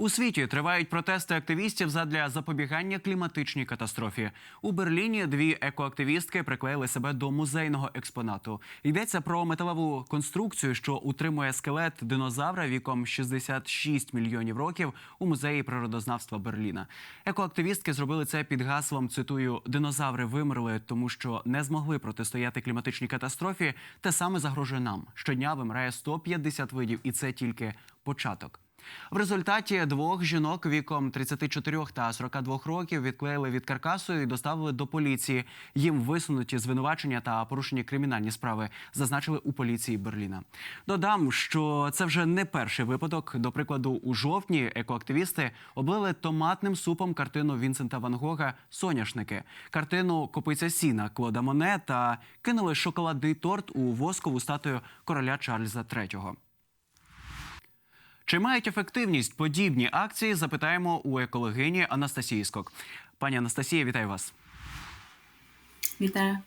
У світі тривають протести активістів задля запобігання кліматичній катастрофі. У Берліні дві екоактивістки приклеїли себе до музейного експонату. Йдеться про металеву конструкцію, що утримує скелет динозавра віком 66 мільйонів років у музеї природознавства Берліна. Екоактивістки зробили це під гаслом. Цитую: динозаври вимерли, тому що не змогли протистояти кліматичній катастрофі. Те саме загрожує нам. Щодня вимирає 150 видів, і це тільки початок. В результаті двох жінок віком 34 та 42 років відклеїли від каркасу і доставили до поліції. Їм висунуті звинувачення та порушені кримінальні справи, зазначили у поліції Берліна. Додам, що це вже не перший випадок. До прикладу, у жовтні екоактивісти облили томатним супом картину Вінсента Ван Гога Соняшники, картину Копиця сіна Клода Моне та кинули шоколадний торт у воскову статую короля Чарльза III. Чи мають ефективність подібні акції? Запитаємо у екологині Анастасії Скок. Пані Анастасія, вітаю вас. Вітаю.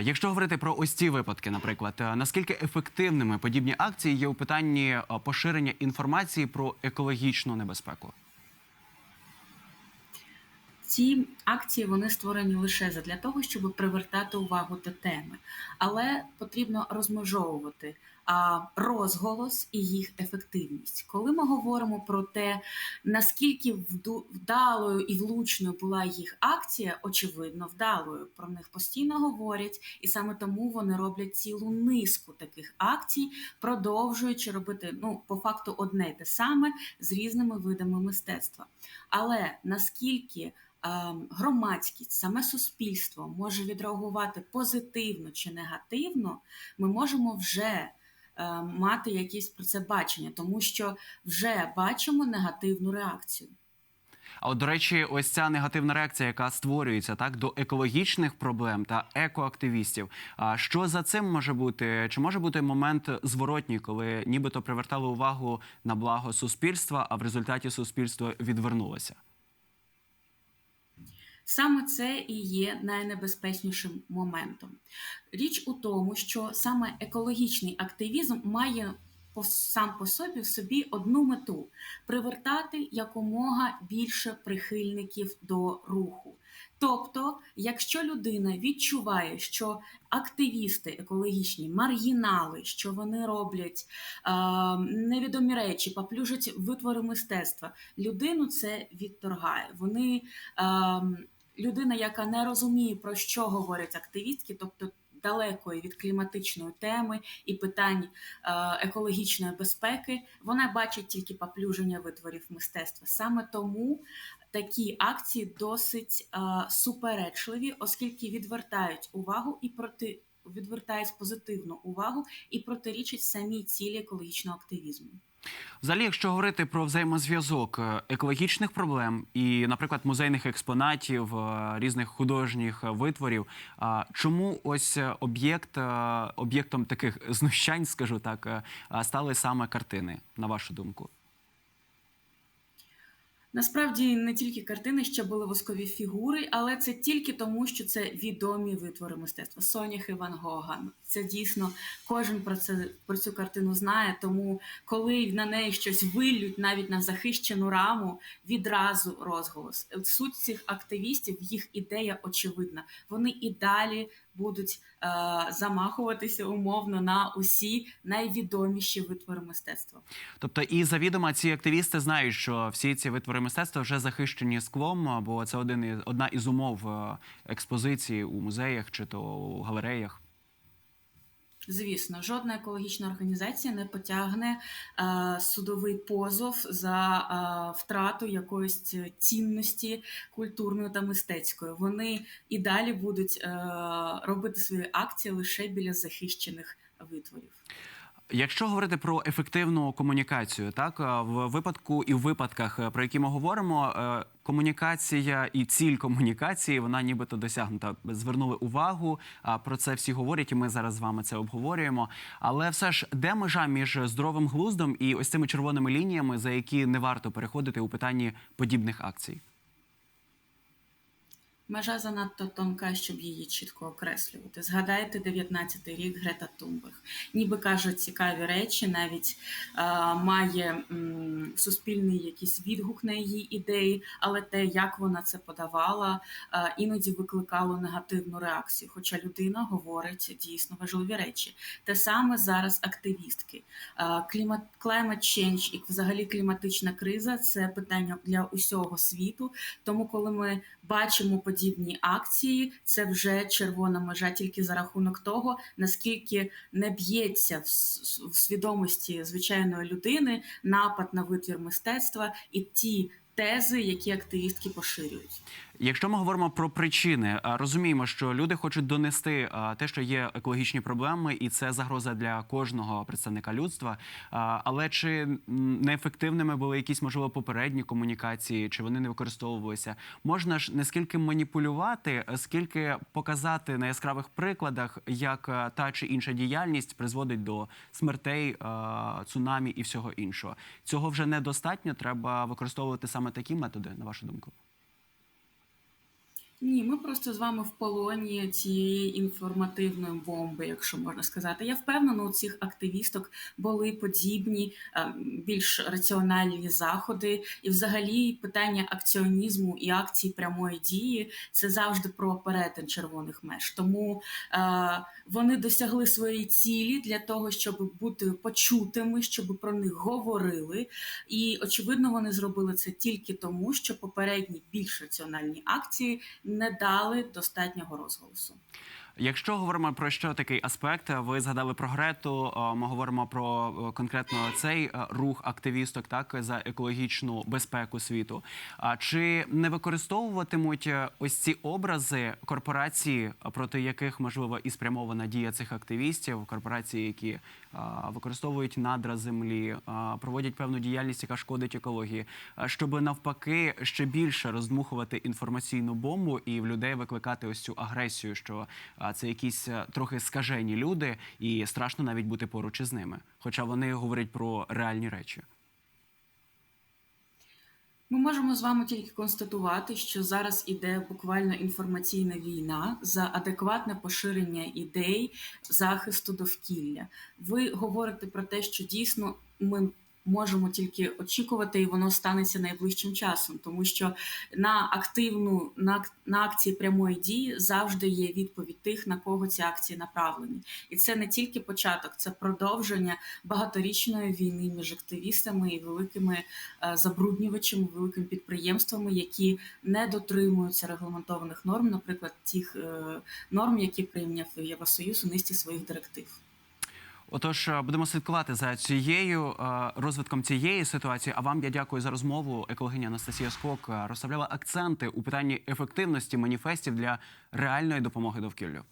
Якщо говорити про ось ці випадки, наприклад, наскільки ефективними подібні акції є у питанні поширення інформації про екологічну небезпеку? Ці акції вони створені лише для того, щоб привертати увагу до теми, але потрібно розмежовувати розголос і їх ефективність. Коли ми говоримо про те, наскільки вдалою і влучною була їх акція, очевидно, вдалою. Про них постійно говорять, і саме тому вони роблять цілу низку таких акцій, продовжуючи робити ну по факту одне й те саме з різними видами мистецтва. Але наскільки громадськість, саме суспільство може відреагувати позитивно чи негативно, ми можемо вже мати якісь про це бачення, тому що вже бачимо негативну реакцію. А от, до речі, ось ця негативна реакція, яка створюється так до екологічних проблем та екоактивістів. А що за цим може бути? Чи може бути момент зворотній, коли нібито привертали увагу на благо суспільства, а в результаті суспільство відвернулося? Саме це і є найнебезпечнішим моментом. Річ у тому, що саме екологічний активізм має сам по собі в собі одну мету привертати якомога більше прихильників до руху. Тобто, якщо людина відчуває, що активісти екологічні, маргінали, що вони роблять е, невідомі речі, поплюжать витвори мистецтва, людину це відторгає. Вони е, людина, яка не розуміє, про що говорять активістки, тобто далекої від кліматичної теми і питань е, екологічної безпеки, вона бачить тільки поплюження витворів мистецтва. Саме тому такі акції досить е, суперечливі, оскільки відвертають увагу і проти. Відвертають позитивну увагу і протирічать самій цілі екологічного активізму. Взагалі, якщо говорити про взаємозв'язок е, екологічних проблем і, наприклад, музейних експонатів, е, різних художніх е, витворів, а чому ось е, об'єкт е, об'єктом таких знущань, скажу так, е, стали саме картини, на вашу думку? Насправді не тільки картини, ще були воскові фігури, але це тільки тому, що це відомі витвори мистецтва. Соняхи Ван Гога. Це дійсно кожен про це про цю картину знає. Тому коли на неї щось виллють, навіть на захищену раму, відразу розголос. Суть цих активістів, їх ідея очевидна. Вони і далі будуть е, замахуватися умовно на усі найвідоміші витвори мистецтва. Тобто, і завідомо ці активісти знають, що всі ці витвори мистецтва вже захищені склом, бо це один одна із умов е, експозиції у музеях чи то у галереях. Звісно, жодна екологічна організація не потягне е, судовий позов за е, втрату якоїсь цінності культурної та мистецької. Вони і далі будуть е, робити свої акції лише біля захищених витворів. Якщо говорити про ефективну комунікацію, так е, в випадку і в випадках, е, про які ми говоримо, е, комунікація і ціль комунікації вона нібито досягнута. Звернули увагу, про це всі говорять, і ми зараз з вами це обговорюємо. Але все ж, де межа між здоровим глуздом і ось цими червоними лініями, за які не варто переходити у питанні подібних акцій? Межа занадто тонка, щоб її чітко окреслювати. Згадайте 19-й рік Грета Тунберг. Ніби каже цікаві речі, навіть е, має м, суспільний якийсь відгук на її ідеї, але те, як вона це подавала, е, іноді викликало негативну реакцію. Хоча людина говорить дійсно важливі речі. Те саме зараз активістки. Е, Клімат climate change і взагалі кліматична криза це питання для усього світу. Тому, коли ми бачимо подібні акції, це вже червона межа тільки за рахунок того, наскільки не б'ється в свідомості звичайної людини напад на витвір мистецтва і ті тези, які активістки поширюють. Якщо ми говоримо про причини, розуміємо, що люди хочуть донести те, що є екологічні проблеми, і це загроза для кожного представника людства. Але чи неефективними були якісь можливо попередні комунікації, чи вони не використовувалися? Можна ж не скільки маніпулювати, скільки показати на яскравих прикладах, як та чи інша діяльність призводить до смертей, цунамі і всього іншого. Цього вже недостатньо. Треба використовувати саме такі методи, на вашу думку. Ні, ми просто з вами в полоні цієї інформативної бомби, якщо можна сказати. Я впевнена, у цих активісток були подібні е, більш раціональні заходи, і взагалі питання акціонізму і акцій прямої дії це завжди про перетин червоних меж. Тому е, вони досягли своєї цілі для того, щоб бути почутими, щоб про них говорили. І очевидно, вони зробили це тільки тому, що попередні більш раціональні акції не дали достатнього розголосу. Якщо говоримо про що такий аспект, ви згадали про Грету. е, Ми говоримо про е, конкретно цей е, рух активісток, так за екологічну безпеку світу. А чи не використовуватимуть е, ось ці образи корпорації, е, проти яких можливо і спрямована дія цих активістів, корпорації, які е, використовують надра землі, проводять певну діяльність, яка шкодить екології, щоб навпаки ще більше роздмухувати інформаційну бомбу і в людей викликати ось цю агресію, що це якісь е, трохи скажені люди, і страшно навіть бути поруч із ними. Хоча вони говорять про реальні речі. Ми можемо з вами тільки констатувати, що зараз іде буквально інформаційна війна за адекватне поширення ідей захисту довкілля. Ви говорите про те, що дійсно ми можемо тільки очікувати, і воно станеться найближчим часом, тому що на активну на, на акції прямої дії завжди є відповідь тих, на кого ці акції направлені, і це не тільки початок, це продовження багаторічної війни між активістами і великими е, забруднювачами, великими підприємствами, які не дотримуються регламентованих норм, наприклад, тих е, норм, які прийняв Євросоюз у низці своїх директив. Отож, е, будемо слідкувати за цією е, розвитком цієї ситуації. А вам я дякую за розмову. Екологиня Анастасія Скок е, розставляла акценти у питанні ефективності маніфестів для реальної допомоги довкіллю.